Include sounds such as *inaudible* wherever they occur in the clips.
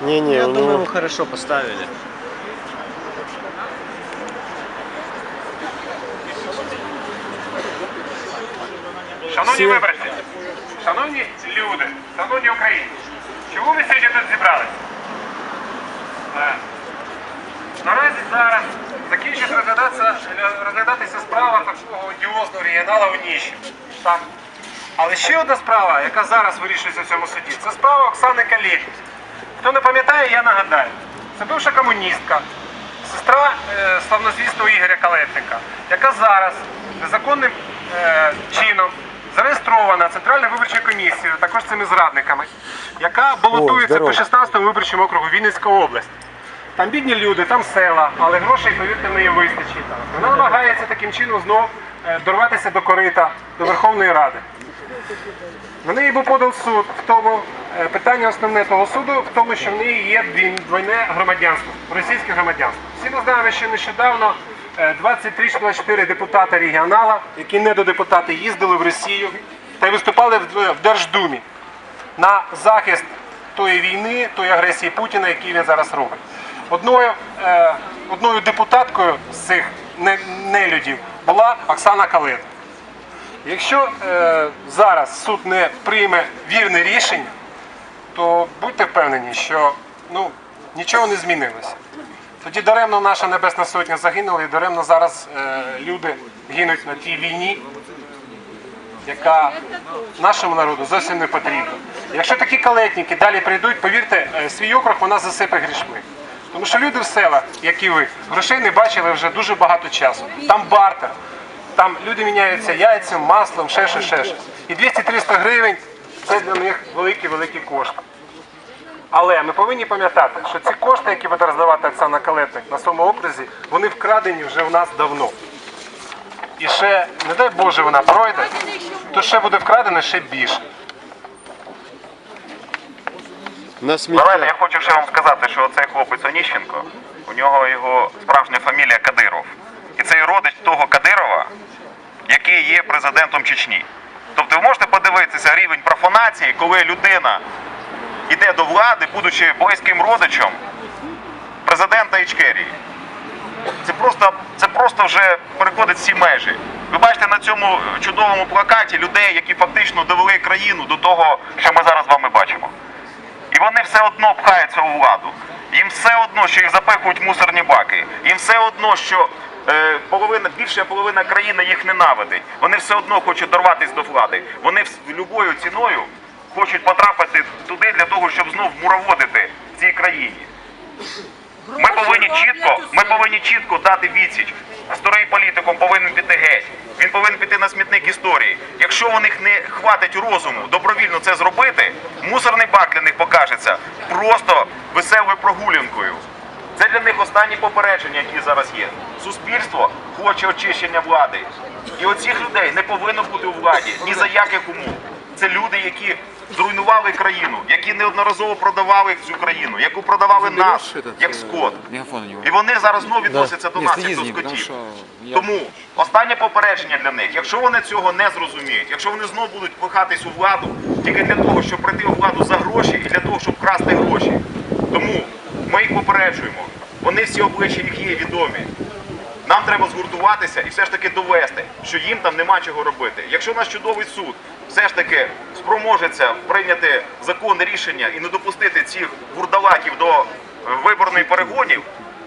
Не-не, Я у думаю, него... мы хорошо поставили. Шановні виборці, шановні люди, шановні українці, чому ви сьогодні тут зібралися? Е, Наразі зараз закінчується розглядатися, розглядатися справа такого одіозного регіонала Онищенка. Так. Але ще одна справа, яка зараз вирішується в цьому суді, це справа Оксани Калєтні. Хто не пам'ятає, я нагадаю. Це бивша комуністка, сестра е, славнозвісного Ігоря Калетника, яка зараз незаконним е, чином зареєстрована Центральною виборчою комісією, також цими зрадниками, яка балотується по 16-му виборчому округу Вінницька область. Там бідні люди, там села, але грошей, повірте, в неї вистачить. Вона намагається таким чином знов е, дорватися до корита, до Верховної Ради. На неї був подан суд в тому е, питання основне того суду в тому, що в неї є двойне громадянство, російське громадянство. Всі ми знаємо, що нещодавно е, 23 чи 24 депутати регіонала, які недодепутати, їздили в Росію та й виступали в Держдумі на захист тої війни, тої агресії Путіна, який він зараз робить. Одною, е, одною депутаткою з цих не- нелюдів була Оксана Калет. Якщо е, зараз суд не прийме вірне рішення, то будьте впевнені, що ну, нічого не змінилося. Тоді даремно наша Небесна Сотня загинула і даремно зараз е, люди гинуть на тій війні, яка нашому народу зовсім не потрібна. Якщо такі калетники далі прийдуть, повірте, е, свій округ вона засипе грішми. Тому що люди в селах, як і ви, грошей не бачили вже дуже багато часу. Там бартер, там люди міняються яйцем, маслом, ще щось, ще щось. І 200-300 гривень це для них великі-великі кошти. Але ми повинні пам'ятати, що ці кошти, які буде роздавати Оксана Калетник на своєму окрузі, вони вкрадені вже в нас давно. І ще, не дай Боже, вона пройде, то ще буде вкрадено ще більше. На Давайте сміття. я хочу ще вам сказати, що цей хлопець Оніщенко, у нього його справжня фамілія Кадиров. І це родич того Кадирова, який є президентом Чечні. Тобто ви можете подивитися рівень профанації, коли людина йде до влади, будучи близьким родичем президента Ічкерії. Це просто, це просто вже переходить всі межі. Ви бачите на цьому чудовому плакаті людей, які фактично довели країну до того, що ми зараз з вами бачимо. І вони все одно пхаються у владу. Їм все одно, що їх запихують мусорні баки. Їм все одно, що е, половина, більша половина країни їх ненавидить. Вони все одно хочуть дорватися до влади. Вони любою ціною хочуть потрапити туди для того, щоб знов муроводити в цій країні. Ми повинні чітко, ми повинні чітко дати відсіч. Старий політиком повинен піти геть. Він повинен піти на смітник історії. Якщо у них не хватить розуму добровільно це зробити, мусорний бак для них покажеться просто веселою прогулянкою. Це для них останні попередження, які зараз є. Суспільство хоче очищення влади. І оцих людей не повинно бути у владі ні за яких умов. Це люди, які зруйнували країну, які неодноразово продавали цю країну, яку продавали нас, як скот. І вони зараз знову відносяться до нас як до скотів. Тому останнє попередження для них. Якщо вони цього не зрозуміють, якщо вони знову будуть пихатись у владу тільки для того, щоб прийти у владу за гроші і для того, щоб красти гроші. Тому ми їх попереджуємо. Вони всі обличчя їх є відомі. Нам треба згуртуватися і все ж таки довести, що їм там нема чого робити. Якщо наш чудовий суд все ж таки спроможеться прийняти законне рішення і не допустити цих вурдалаків до е, виборних перегонів,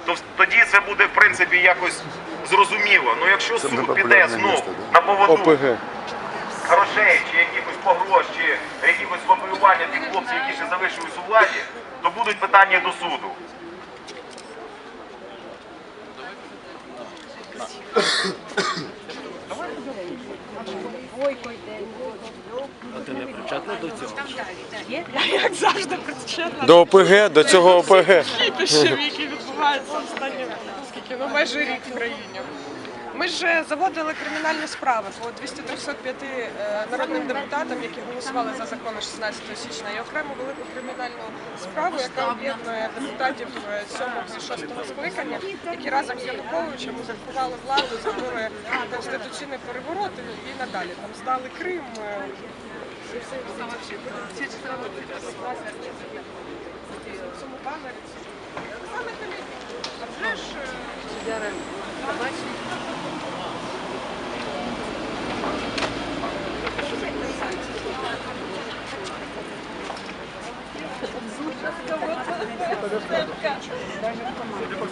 то тоді це буде в принципі якось зрозуміло. Ну якщо суд піде знов на поводу грошей чи якихось погроз, чи якихось лобіювання тих хлопців, які ще залишились у владі, то будуть питання до суду. А ти не причетний до цього? Я як завжди причетна До ОПГ, до цього ОПГ. кіпішів, які відбуваються останні скільки, ну майже рік в країні. Ми ж е, заводили кримінальні справи по 235 е, народним депутатам, які голосували за закон 16 січня, і окремо велику кримінальну справу, яка об'єднує депутатів 7 6 скликання, які разом з Януковичем узурпували владу, зробили конституційний перевороти і надалі. Там здали Крим. Все, все, все, все, все,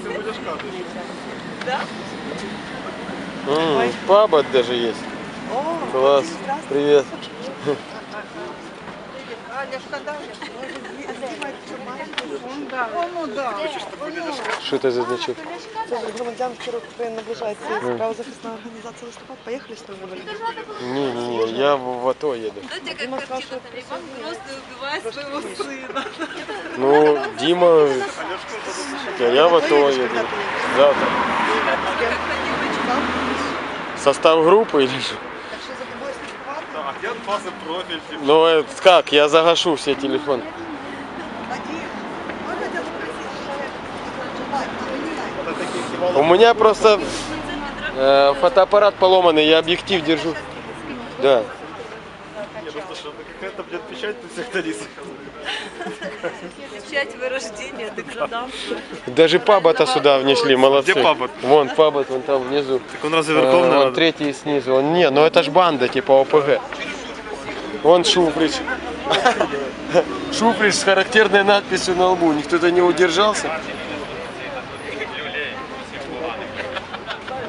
Ти будеш катати. Так? М -м, паба даже есть. О, Класс. Привет. Что это за значок? Це громадянський рух України наближається mm. правозахисна організація листопад. Поїхали з я в АТО їду. Знаєте. Ну, Дима, я в АТО їду. Завтра. Як Состав группы или что? Так що за тобою слідкувати. Ну, это как, я загашу все телефоны. Тоді можна тебе попросити, що я У меня просто э, фотоаппарат поломанный, я объектив держу. Да. Печать Вырождения, деграданства. Даже паба-то сюда внесли, молодцы. Где пабот? Вон пабот, вон там внизу. Так он разве Верховный Вон третий снизу. Он, не, ну это ж банда типа ОПГ. Вон Шуфрич. *laughs* Шуфрич с характерной надписью на лбу. Никто-то не удержался.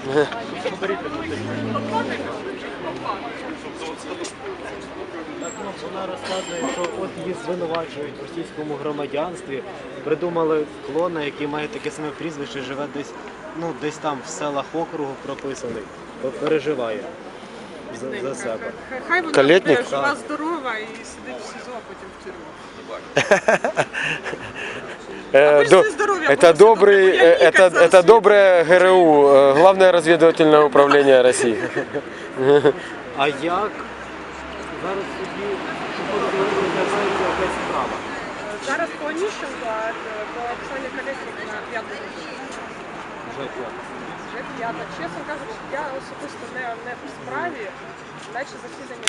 *laughs* *laughs* Вона розказує, що от її звинувачують в російському громадянстві. Придумали клона, який має таке саме прізвище, живе десь, ну десь там в селах округу прописаний. От переживає за, за себе. Хай вона Калєтник? буде жива, здорова і сидить в СІЗО, потім в тюрмі. Э, пусть до- и здоровье это будет, добрый, только я э, это, никак это доброе ГРУ, э, Главное разведывательное управление России. *laughs* А як зараз Зараз по Оніщенко, а по Оксані колесник на п'яту як? Вже п'ята. Чесно кажучи, я особисто не, не в справі, наче засідання